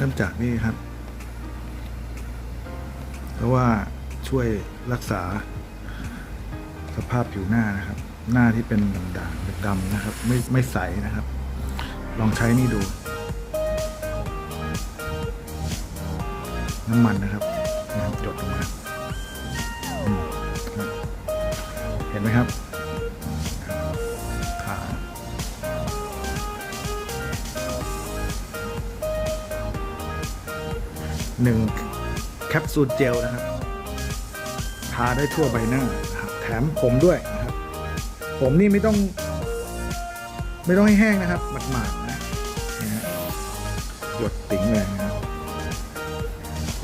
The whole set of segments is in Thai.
ริ่มจากนี่ครับ เพราะว่าช่วยรักษาสภาพผิวหน้านะครับ หน้าที่เป็นด่างๆดำๆนะครับ ไม่ไม่ใสนะครับ ลองใช้นี่ดู น้ำมันนะครับนะครับหยดลงมาเห็นไหมครับ หนึ่งแคปซูลเจลนะครับ ทาได้ทั่วใบหน้าแถมผมด้วยนะครับ ผมนี่ไม่ต้อง ไม่ต้องให้แห้งนะครับหมาดๆนะหยดติ๋งเลยนะครับ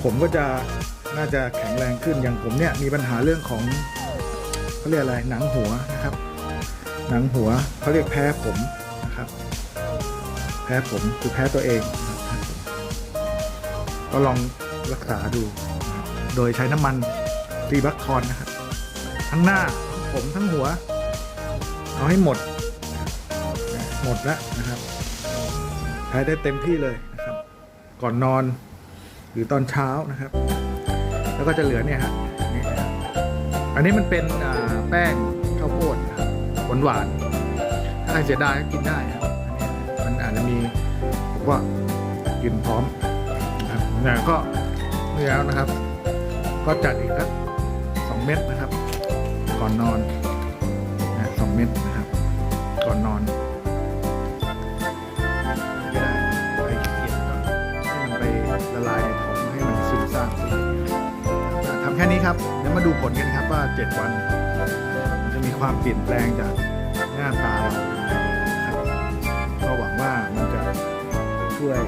ผมก็จะน่าจะแข็งแรงขึ้นอย่างผมเนี่ยมีปัญหาเรื่องของเขาเรียกอะไรหนังหัวนะครับ หนังหัวเขาเรียกแพ้ผมนะครับ แพ้ผมคือแพ้ตัวเอง ก็ลองรักษาดู โดยใช้น้ำมันรีบัคทอนนะครับทั้งหน้าทั้งผมทั้งหัว เอาให้หมด หมดแล้วนะครับ ใช้ได้เต็มที่เลยนะครับ ก่อนนอนหรือตอนเช้านะครับ แล้วก็จะเหลือเนี่ยฮะนี่นะครับอันนี้มันเป็นแป้งข้าวโพดหวานหวานถ้าใครเสียดายก็กินได้ครับอันนี้มันอาจจะมีผมว่ากินพร้อม นะครับเนี่ยก็นี่แล้วนะครับ ก็จัดอีกสักสองเม็ดนะครับ ก่อนนอนนะสองเม็ดนะครับ ก่อนนอนก็ได้ไปเขียนก่อนให้มันไปละลายในท้องให้มันซึมซาบทำแค่นี้ครับเดี๋ยวมาดูผลกันครับว่า7วัน มันจะมีความเปลี่ยนแปลงจากหน้าตาเราครับก็หวังว่ามันจะช่วย